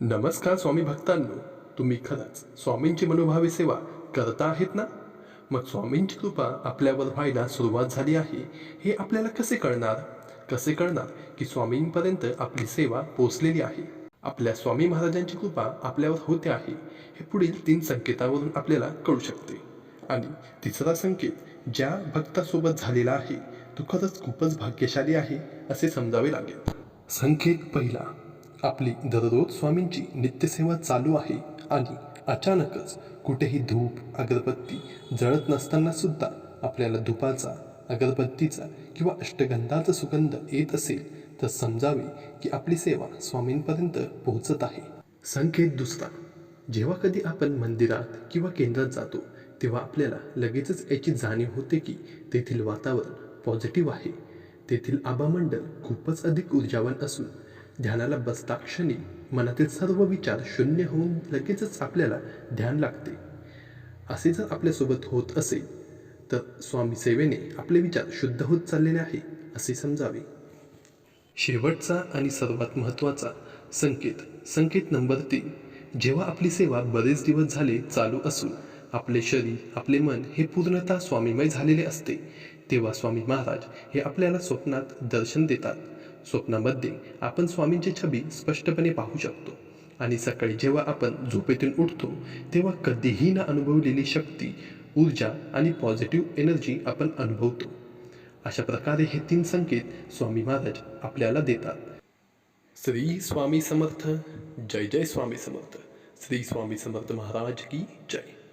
नमस्कार स्वामी भक्तांनो तुम्ही खरंच स्वामींची मनोभावी सेवा करता आहेत ना? मग स्वामींची कृपा आपल्यावर व्हायला सुरुवात झाली आहे हे आपल्याला कसे कळणार? कसे कळणार की स्वामींपर्यंत आपली सेवा पोचलेली आहे? आपल्या स्वामी महाराजांची कृपा आपल्यावर होते आहे हे पुढील तीन संकेतावरून आपल्याला कळू शकते. आणि तिसरा संकेत ज्या भक्तासोबत झालेला आहे तो खरंच खूपच भाग्यशाली आहे असे समजावे लागेल. संकेत पहिला आपली दररोज स्वामींची नित्यसेवा चालू आहे आणि अचानकच कुठेही धूप अगरबत्ती जळत नसताना सुद्धा आपल्याला धुपाचा अगरबत्तीचा किंवा अष्टगंधाचा सुगंध येत असेल तर समजावे की आपली सेवा स्वामींपर्यंत पोहोचत आहे. संकेत दुसरा जेव्हा कधी आपण मंदिरात किंवा केंद्रात जातो तेव्हा आपल्याला लगेचच याची जाणीव होते की तेथील वातावरण पॉझिटिव्ह आहे. तेथील आबामंडल खूपच अधिक ऊर्जावान असून ध्यानाला बसता क्षणी मनातील सर्व विचार शून्य होऊन लगेचच आपल्याला ध्यान लागते. असे जर आपल्यासोबत होत असेल तर स्वामी सेवेने आपले विचार शुद्ध होत चाललेले आहे असे समजावे. शेवटचा आणि सर्वात महत्त्वाचा संकेत संकेत नंबर तीन. जेव्हा आपली सेवा बरेच दिवस झाले चालू असून आपले शरीर आपले मन हे पूर्णतः स्वामीमय झालेले असते तेव्हा स्वामी महाराज हे आपल्याला स्वप्नात दर्शन देतात. स्वप्नामध्ये आपण स्वामींची छबी स्पष्टपणे पाहू शकतो. आणि सकाळी जेव्हा आपण झोपेतून उठतो तेव्हा कधीही न अनुभवलेली शक्ती ऊर्जा आणि पॉझिटिव्ह एनर्जी आपण अनुभवतो. अशा प्रकारे हे तीन संकेत स्वामी महाराज आपल्याला देतात. श्री स्वामी समर्थ. जय जय स्वामी समर्थ. श्री स्वामी समर्थ महाराज की जय.